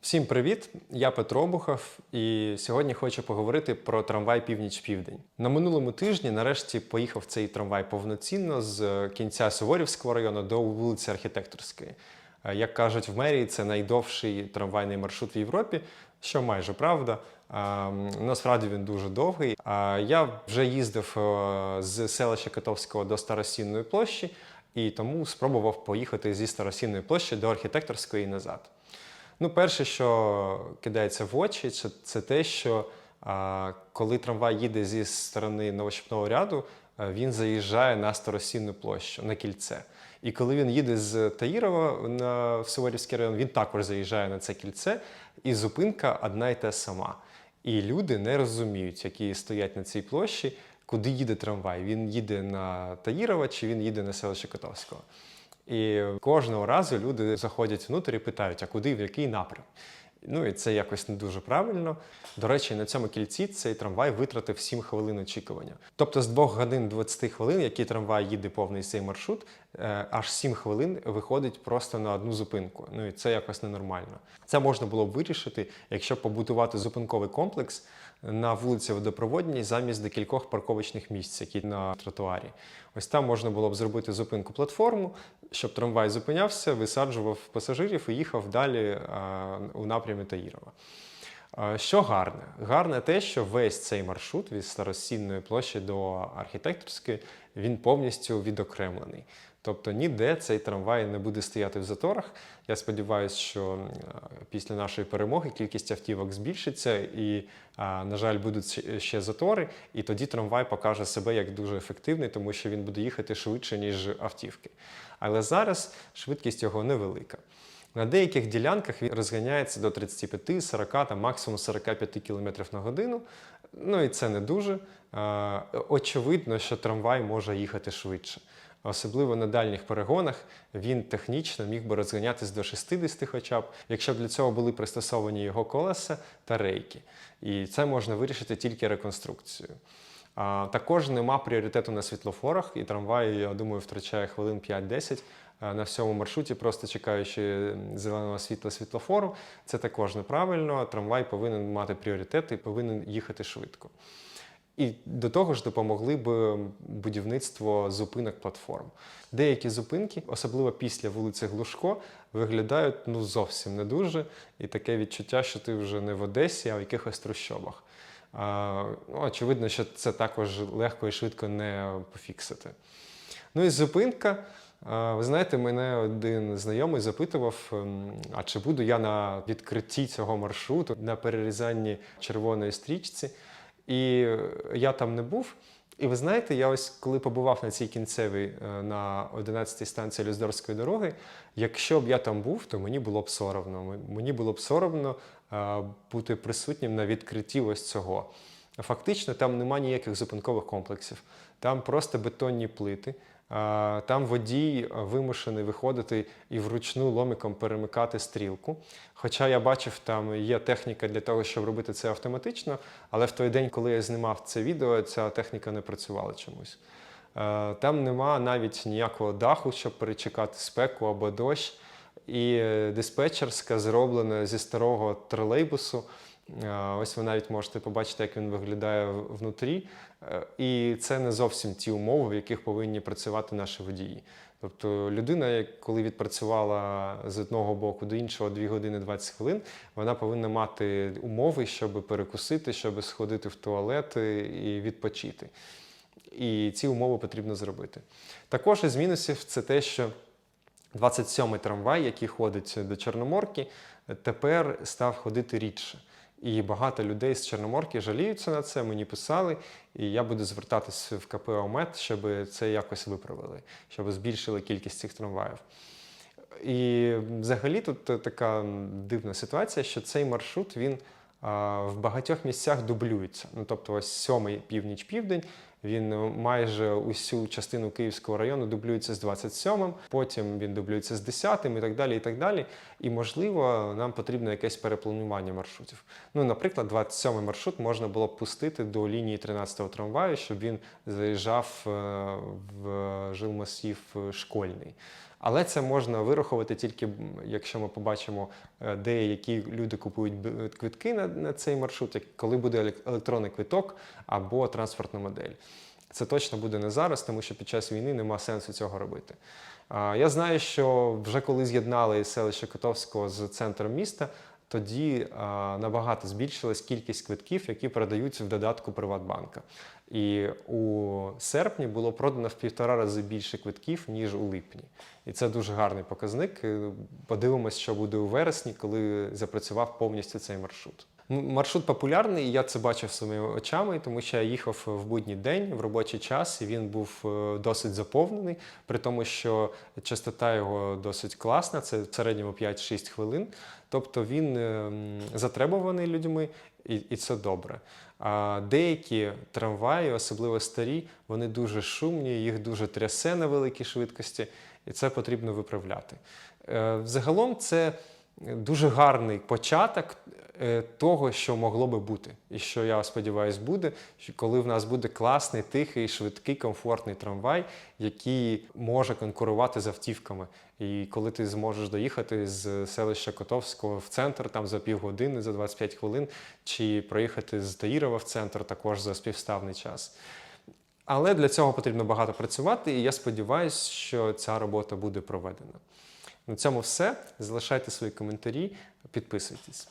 Всім привіт! Я Петро Обухов, і сьогодні хочу поговорити про трамвай Північ-Південь. На минулому тижні нарешті поїхав цей трамвай повноцінно з кінця Суворівського району до вулиці Архітекторської. Е, Як кажуть в мерії, це найдовший трамвайний маршрут в Європі, що майже правда. Насправді він дуже довгий. А, Я вже їздив е, з селища Котовського до Старосінної площі, і тому спробував поїхати зі Старосінної площі до архітекторської і назад. Ну, перше, що кидається в очі, це, це те, що а, коли трамвай їде зі сторони новощепного ряду, а, він заїжджає на Старосінну площу, на кільце. І коли він їде з Таїрова на в Суворівський район, він також заїжджає на це кільце, і зупинка одна й та сама. І люди не розуміють, які стоять на цій площі, куди їде трамвай. Він їде на Таїрова чи він їде на селище Котовського. І кожного разу люди заходять внутрі і питають, а куди, в який напрям. Ну і це якось не дуже правильно. До речі, на цьому кільці цей трамвай витратив 7 хвилин очікування. Тобто з 2 годин 20 хвилин, які трамвай їде повний цей маршрут, аж 7 хвилин виходить просто на одну зупинку. Ну і це якось ненормально. Це можна було б вирішити, якщо побудувати зупинковий комплекс на вулиці Водопроводній замість декількох парковочних місць, які на тротуарі. Ось там можна було б зробити зупинку платформу, щоб трамвай зупинявся, висаджував пасажирів і їхав далі а, у напрямі Таїрова. А, Що гарне? Гарне те, що весь цей маршрут від Старосінної площі до архітекторської він повністю відокремлений. Тобто ніде цей трамвай не буде стояти в заторах. Я сподіваюся, що е, після нашої перемоги кількість автівок збільшиться і, на жаль, будуть ще затори, і тоді трамвай покаже себе як дуже ефективний, тому що він буде їхати швидше, ніж автівки. Але зараз швидкість його невелика. На деяких ділянках він розганяється до 35, 40 та максимум 45 км на годину. Ну і це не дуже. Очевидно, що трамвай може їхати швидше. Особливо на дальніх перегонах він технічно міг би розганятись до 60 хоча б, якщо б для цього були пристосовані його колеса та рейки. І це можна вирішити тільки реконструкцією. Також нема пріоритету на світлофорах, і трамвай, я думаю, втрачає хвилин 5-10 а, на всьому маршруті, просто чекаючи зеленого світла світлофору. Це також неправильно. Трамвай повинен мати пріоритет і повинен їхати швидко. І до того ж допомогли б будівництво зупинок платформ. Деякі зупинки, особливо після вулиці Глушко, виглядають ну зовсім не дуже, і таке відчуття, що ти вже не в Одесі, а в якихось трущобах. А, ну, очевидно, що це також легко і швидко не пофіксити. Ну і зупинка. Ви знаєте, мене один знайомий запитував, ем, а чи буду я на відкритті цього маршруту, на перерізанні червоної стрічці. І я там не був. І ви знаєте, я ось коли побував на цій кінцевій е, на 11-й станції Люздорської дороги, якщо б я там був, то мені було б соромно. Мені було б соромно е, бути присутнім на відкритті ось цього. Фактично, там нема ніяких зупинкових комплексів, там просто бетонні плити. Там водій е, вимушений виходити і вручну ломиком перемикати стрілку. Хоча я бачив, там є техніка для того, щоб робити це автоматично, але в той день, коли я знімав це відео, ця техніка не працювала чомусь. Е, Там нема навіть ніякого даху, щоб перечекати спеку або дощ. І е, диспетчерська зроблена зі старого тролейбусу. Е, Ось ви навіть можете побачити, як він виглядає внутрі. Е, І це не зовсім ті умови, в яких повинні працювати наші водії. Тобто людина, коли відпрацювала з одного боку до іншого 2 години 20 хвилин, вона повинна мати умови, щоб перекусити, щоб сходити в туалет і відпочити. І ці умови потрібно зробити. Також із мінусів це те, що 27-й трамвай, який ходить до Чорноморки, тепер став ходити рідше. І багато людей з Чорноморки жаліються на це, мені писали, і я буду звертатись в КП ОМЕД, щоб це якось виправили, щоб збільшили кількість цих трамваїв. І взагалі тут така дивна ситуація, що цей маршрут він а, в багатьох місцях дублюється. Ну тобто, ось сьомий північ-південь. Він майже усю частину Київського району дублюється з 27-м, потім він дублюється з 10-м і так далі. І так далі. І можливо, нам потрібно якесь перепланування маршрутів. Ну, наприклад, 27-й маршрут можна було б пустити до лінії 13-го трамваю, щоб він заїжджав е, в жилмасів школьний. Але це можна вирахувати тільки якщо ми побачимо, деякі де які люди купують б- квитки на, на цей маршрут, коли буде елек- електронний квиток або транспортна модель. Це точно буде не зараз, тому що під час війни нема сенсу цього робити. Я знаю, що вже коли з'єднали селище Котовського з центром міста, тоді а, набагато збільшилась кількість квитків, які продаються в додатку Приватбанка. І у серпні було продано в півтора рази більше квитків, ніж у липні. І це дуже гарний показник. Е, Подивимось, що буде у вересні, коли запрацював повністю цей маршрут. Маршрут популярний, і я це бачив своїми очами, тому що я їхав в будній день в робочий час, і він був е, досить заповнений, при тому, що частота його досить класна, це в середньому 5-6 хвилин. Тобто він е, затребуваний людьми, і, і це добре. А деякі трамваї, особливо старі, вони дуже шумні, їх дуже трясе на великій швидкості, і це потрібно виправляти. Е, Взагалом, це дуже гарний початок е, того, що могло би бути, і що я сподіваюся буде, коли в нас буде класний, тихий, швидкий, комфортний трамвай, який може конкурувати з автівками. І коли ти зможеш доїхати з селища Котовського в центр там за півгодини, за 25 хвилин, чи проїхати з Таїрова в центр також за співставний час. Але для цього потрібно багато працювати, і я сподіваюся, що ця робота буде проведена. На цьому все. Залишайте свої коментарі, підписуйтесь.